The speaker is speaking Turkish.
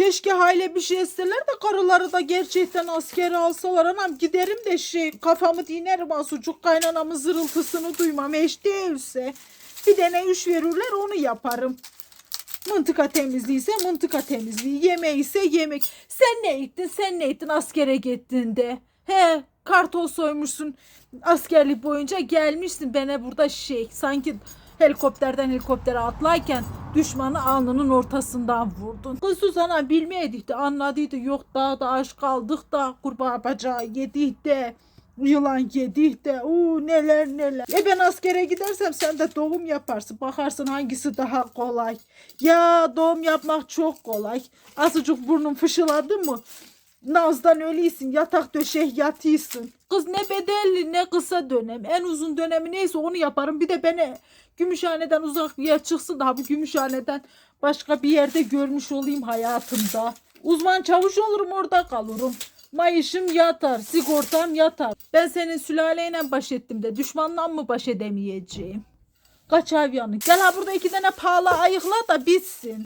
Keşke hayli bir şey etseler de karıları da gerçekten askere alsalar. Anam giderim de şey kafamı dinerim asucuk kaynanamın zırıltısını duymam eş değilse. Bir tane üç verirler onu yaparım. Mıntıka temizliği ise mıntıka temizliği. Yemeği ise yemek. Sen ne ettin sen ne ettin askere gittiğinde? He kartol soymuşsun askerlik boyunca gelmişsin bana burada şey sanki helikopterden helikoptere atlarken düşmanı alnının ortasından vurdun. Kız Suzan'a bilmeydik de anladıydı yok daha da aç kaldık da kurbağa bacağı yedik de yılan yedik de uu neler neler. E ben askere gidersem sen de doğum yaparsın bakarsın hangisi daha kolay. Ya doğum yapmak çok kolay. Azıcık burnun fışıladı mı Naz'dan öyleysin yatak döşek yatıyorsun. Kız ne bedelli ne kısa dönem. En uzun dönemi neyse onu yaparım. Bir de beni Gümüşhane'den uzak bir yer çıksın da bu Gümüşhane'den başka bir yerde görmüş olayım hayatımda. Uzman çavuş olurum orada kalırım. Mayışım yatar, sigortam yatar. Ben senin sülaleyle baş ettim de düşmanla mı baş edemeyeceğim? Kaç avyanı. Gel ha burada iki tane pahalı ayıkla da bitsin.